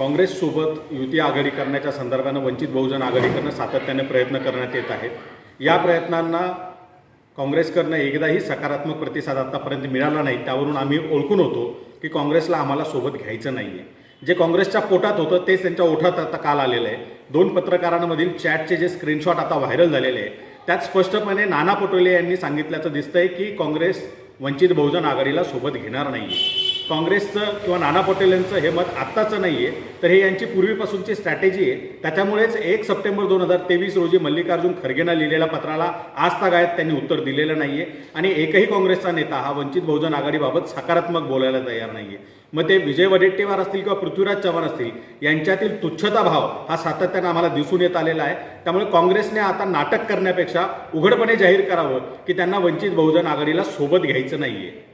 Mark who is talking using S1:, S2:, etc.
S1: काँग्रेससोबत युती आघाडी करण्याच्या संदर्भानं वंचित बहुजन आघाडी करणं सातत्याने प्रयत्न करण्यात येत आहेत. या प्रयत्नांना काँग्रेसकडनं एकदाही सकारात्मक प्रतिसाद आतापर्यंत मिळाला नाही त्यावरून आम्ही ओळखून होतो की काँग्रेसला आम्हाला सोबत घ्यायचं नाही आहे जे काँग्रेसच्या पोटात होतं तेच त्यांच्या ओठात आता काल आलेलं आहे. दोन पत्रकारांमधील चॅटचे जे स्क्रीनशॉट आता व्हायरल झालेले आहे त्यात स्पष्टपणे नाना पटोले यांनी सांगितल्याचं दिसतंय की काँग्रेस वंचित बहुजन आघाडीला सोबत घेणार नाही आहे काँग्रेसचं किंवा नाना पटेल यांचं हे मत आत्ताचं नाही आहे तर हे यांची पूर्वीपासूनची स्ट्रॅटेजी आहे. त्याच्यामुळेच एक सप्टेंबर दोन हजार तेवीस रोजी मल्लिकार्जुन खरगेनं लिहिलेल्या पत्राला आज तागायत त्यांनी उत्तर दिलेलं नाही आहे आणि एकही काँग्रेसचा नेता हा वंचित बहुजन आघाडीबाबत सकारात्मक बोलायला तयार नाही आहे मग ते विजय वडेट्टीवार असतील किंवा पृथ्वीराज चव्हाण असतील यांच्यातील तुच्छता भाव हा सातत्यानं आम्हाला दिसून येत आलेला आहे. त्यामुळे काँग्रेसने आता नाटक करण्यापेक्षा उघडपणे जाहीर करावं की त्यांना वंचित बहुजन आघाडीला सोबत घ्यायचं नाही आहे